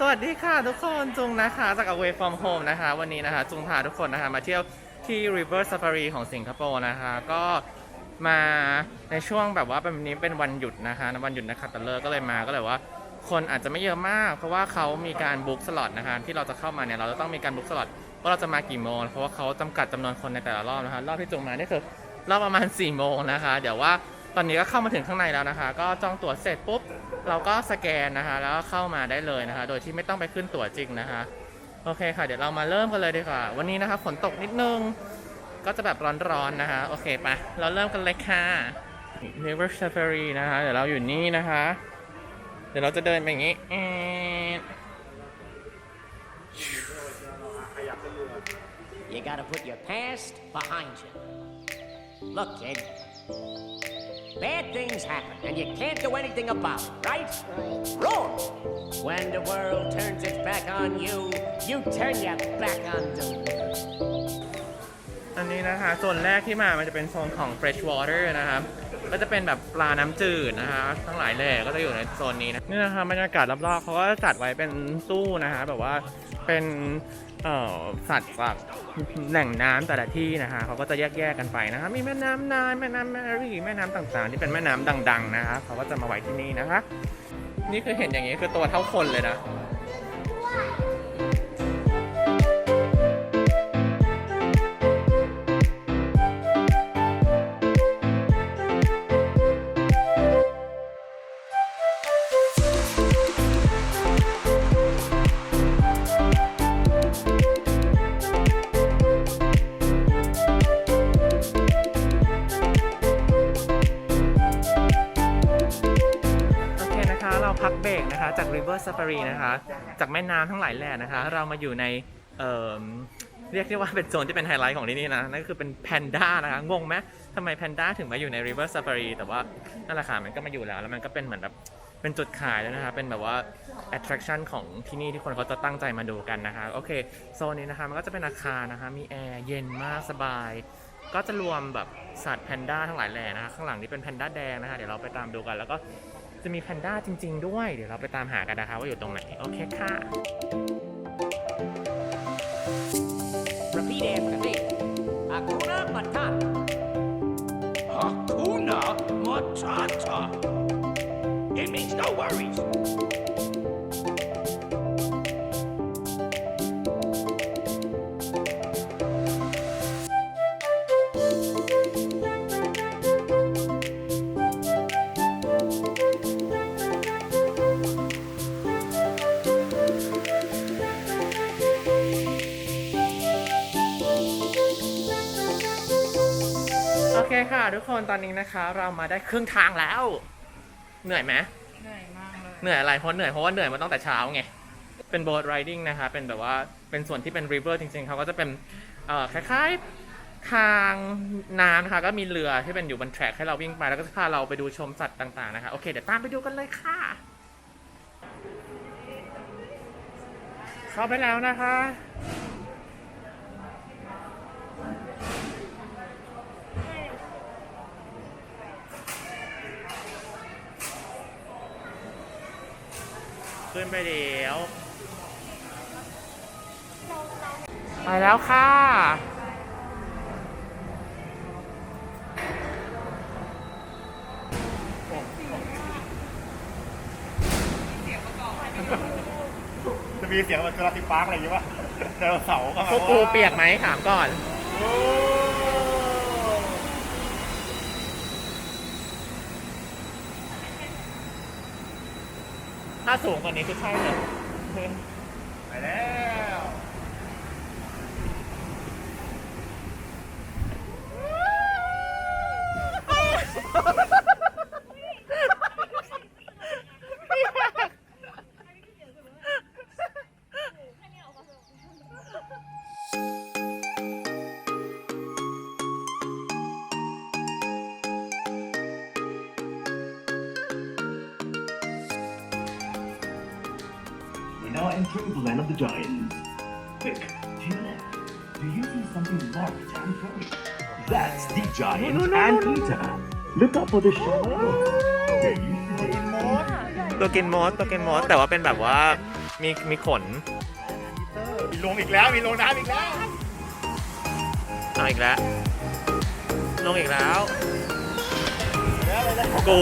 สวัสดีค่ะทุกคนจุงนะคะจาก Away from Home นะคะ วันนี้นะคะ จุงพาทุกคนนะคะมาเที่ยวที่ River Safari ของสิงคโปร์นะคะ ก็มาในช่วงแบบว่าเป็นนี้เป็นวันหยุดนะคะวันหยุดนะคะตะเลิกก็เลยมาก็เลยว่า คนอาจจะไม่เยอะมาก เพราะว่าเขามีการบุ๊กสล็อตนะคะที่เราจะเข้ามาเนี่ยเราจะต้องมีการบุ๊กสล็อตว่าเราจะมากี่โมงเพราะว่าเขาจำกัดจำนวนคนในแต่ละรอบนะคะรอบที่จุงมานี่คือรอบประมาณ4ี่โมงนะคะ เดี๋ยวว่า ตอนนี้ก็เข้ามาถึงข้างในแล้วนะคะ ก็จองตั๋วเสร็จปุ๊บ เราก็สแกนนะคะ แล้วก็เข้ามาได้เลยนะคะ โดยที่ไม่ต้องไปขึ้นตั๋วจริงนะคะ โอเคค่ะ เดี๋ยวเรามาเริ่มกันเลยดีกว่า วันนี้นะคะฝนตกนิดนึง ก็จะแบบร้อนๆนะคะ โอเคไปเราเริ่มกันเลยค่ะ River Safari นะคะ เดี๋ยวเราอยู่นี่นะคะ เดี๋ยวเราจะเดินไปอย่างนี้ You gotta put your past behind you. Look, kid. Bad things happen, and you can't do anything about it, right? Wrong. When the world turns its back on you, you turn your back on the world. อันนี้นะคะโซนแรกที่มา มันจะเป็นโซนของ fresh water นะครับ ก็จะเป็นแบบปลาน้ำจืดนะคะ ทั้งหลายแหล่ก็จะอยู่ในโซนนี้นะ นี่นะคะบรรยากาศรอบๆเขาก็จัดไว้เป็นตู้นะคะ แบบว่าเป็น สัตว์จากแหล่งน้ำแต่ละที่นะคะเขาก็จะแยกๆกันไปนะคะมีแม่น้ำนายแม่น้ำแมรี่แม่น้ำต่างๆ ที่เป็นแม่น้ำดัง ๆ นะคะเขาก็จะมาไว้ที่นี่นะคะนี่คือเห็นอย่างนี้คือตัวเท่าคนเลยนะ พักเบรกนะคะ จาก River Safari นะคะ จากแม่น้ำทั้งหลายแหล่นะคะ เรามาอยู่ในเอ่อเรียกได้ว่าเป็นโซนที่เป็นไฮไลท์ของที่นี่นะ นั่นก็คือเป็นแพนด้านะคะงงไหมทำไมแพนด้าถึงมาอยู่ใน River Safari แต่ว่านั่นแหละค่ะมันก็มาอยู่แล้ว แล้วมันก็เป็นเหมือนแบบเป็นจุดขายแล้วนะคะ เป็นแบบว่า attraction ของที่นี่ที่คนเขาจะตั้งใจมาดูกันนะคะ โอเค โซนนี้นะคะ มันก็จะเป็นอาคารนะคะ มีแอร์เย็นมากสบาย ก็จะรวมแบบสัตว์แพนด้าทั้งหลายแหล่นะคะ ข้างหลังนี่เป็นแพนด้าแดงนะคะ เดี๋ยวเราไปตามดูกัน แล้วก็ จะมีแพนด้าจริง ๆ ด้วย เดี๋ยวเราไปตามหากันนะคะว่าอยู่ตรงไหน โอเคค่ะ Rapide Café. Hakuna Matata. Hakuna Matata. It means no worries. เคค่ะ ทุกคนตอนนี้นะคะ เรามาได้ครึ่งทางแล้ว เหนื่อยไหมเหนื่อยมากเลยเหนื่อยอะไรเพราะเหนื่อยเพราะว่าเหนื่อยมาตั้งแต่เช้าไงเป็น boat riding นะคะ เป็นแบบว่าเป็นส่วนที่เป็น river จริงๆเขาก็จะเป็นเอ่อคล้ายๆทางน้ำนะคะก็มีเรือที่เป็นอยู่บนแทร็กให้เราวิ่งไปแล้วก็จะพาเราไปดูชมสัตว์ต่างๆนะคะโอเคเดี๋ยวตามไปดูกันเลยค่ะเข้าไปแล้วนะคะ ขึ้นไปเดี๋ยวไปแล้วค่ะจะมีเสียงเหมือนจุฬาทิพย์ปาร์คอะไรอย่างงี้ป่ะไดโนเสาร์ก็พวกกูเปียกไหมถามก่อน โอ้ ถ้าสูงกว่านี้คือใช่เลยไปแล้ว now entering the land of the giants. Quick, to your left. Do you see something large and furry? That's the giant anteater. Look up for the shadow. There used to be ตัวกินมดตัวกินมดแต่ว่าเป็นแบบว่ามีมีขนมีลงอีกแล้วมีลงน้ำอีกแล้วเอาอีกแล้วลงอีกแล้วกู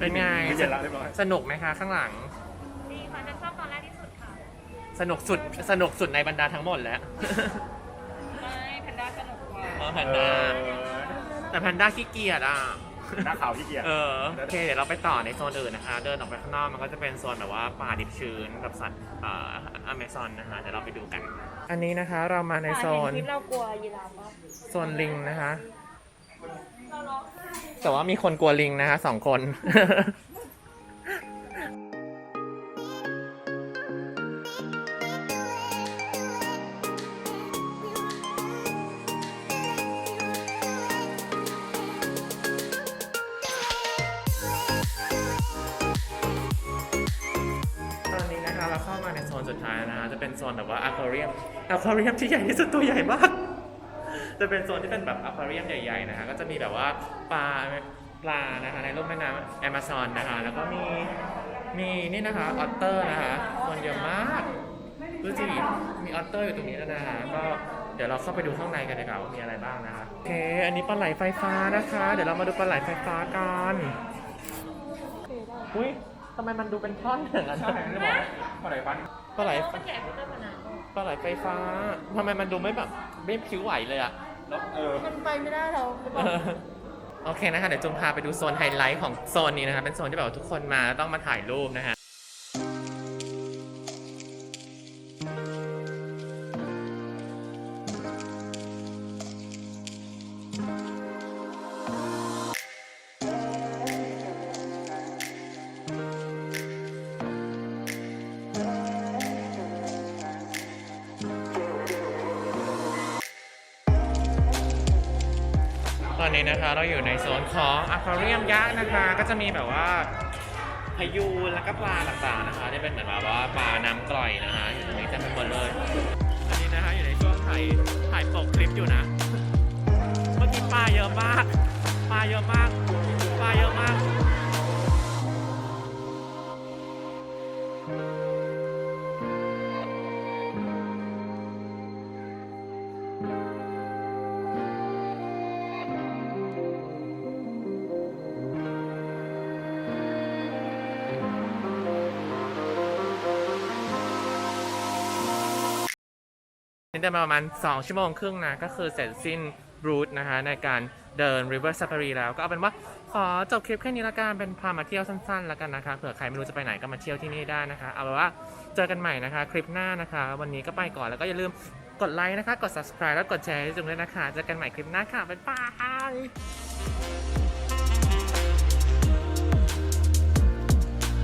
เป็นไงเสร็จแล้วเรียบร้อย สนุกไหมคะข้างหลัง ดีค่ะฉันชอบตอนแรกที่สุดค่ะสนุกสุด สนุกสุดในบรรดาทั้งหมดแล้ว ไม่แพนด้าสนุกกว่า อ๋อแพนด้าแต่แพนด้าขี้เกียจอะ หน้าขาวที่เกียจ เออโอเคเดี๋ยวเราไปต่อในโซนอื่นนะคะ เดินออกไปข้างนอกมันก็จะเป็นโซนแบบว่าป่าดิบชื้นกับสัตว์เอ่ออเมซอนนะคะเดี๋ยวเราไปดูกัน อันนี้นะคะเรามาในโซนคลิปเรากลัวยีราฟมากโซนลิงนะคะ แต่ว่ามีคนกลัวลิงนะคะสองคน ตอนนี้นะคะเราเข้ามาในโซนสุดท้ายแล้วนะคะจะเป็นโซนแบบว่าอควาเรียมอควาเรียมที่ใหญ่ที่สุดตัวใหญ่มาก จะเป็นโซนที่เป็นแบบอควาเรียมใหญ่ๆนะคะก็จะมีแบบว่าปลาปลานะคะในร่มแม่น้ำแอมะซอนนะคะ แล้วก็มีมีนี่นะคะออตเตอร์นะคะคนเยอะมากดูสิมีออตเตอร์อยู่ตรงนี้แล้วนะคะก็เดี๋ยวเราเข้าไปดูข้างในกันดีกว่าว่ามีอะไรบ้างนะคะโอเค อันนี้ปลาไหลไฟฟ้านะคะ เดี๋ยวเรามาดูปลาไหลไฟฟ้ากันอุ้ยทำไมมันดูเป็นท่อนอย่างนั้นใช่ไม่บอกเท่าไหร่ปันปลาไหลมันแก่ขึ้นมานานปลาไหลไฟฟ้าทำไมมันดูไม่แบบ ไม่ผิวไหวเลยอะแล้วเออ มันไปไม่ได้เราหรือเปล่าโอเคนะคะ เดี๋ยวจุงพาไปดูโซนไฮไลท์ของโซนนี้นะคะ เป็นโซนที่แบบว่าทุกคนมาต้องมาถ่ายรูปนะคะ ตอนนี้นะคะเราอยู่ในโซนของอควาเรียมยักษ์นะคะ ก็จะมีแบบว่าพายุแล้วก็ปลาต่างๆนะคะที่เป็นเหมือนแบบว่าปลาน้ำกร่อยนะคะอยู่ตรงนี้เต็มไปหมดเลยอันนี้นะคะอยู่ในช่วงถ่ายถ่ายปกคลิปอยู่นะเมื่อกี้ปลาเยอะมากปลาเยอะมากปลาเยอะมาก นี่ได้มาประมาณ 2 ชั่วโมงครึ่งนะ ก็คือเสร็จสิ้นรูทนะคะ ในการเดิน River Safari แล้วก็เอาเป็นว่าขอจบคลิปแค่นี้ละกันเป็นพามาเที่ยวสั้นๆแล้วกันนะคะเผื่อใครไม่รู้จะไปไหนก็มาเที่ยวที่นี่ได้นะคะ เอาเป็นว่าเจอกันใหม่นะคะ คลิปหน้านะคะ วันนี้ก็ไปก่อนแล้วก็อย่าลืมกดไลค์นะคะ กด subscribe แล้วกดแชร์ให้จุงด้วยนะคะ เจอกันใหม่คลิปหน้าค่ะ บ๊ายบาย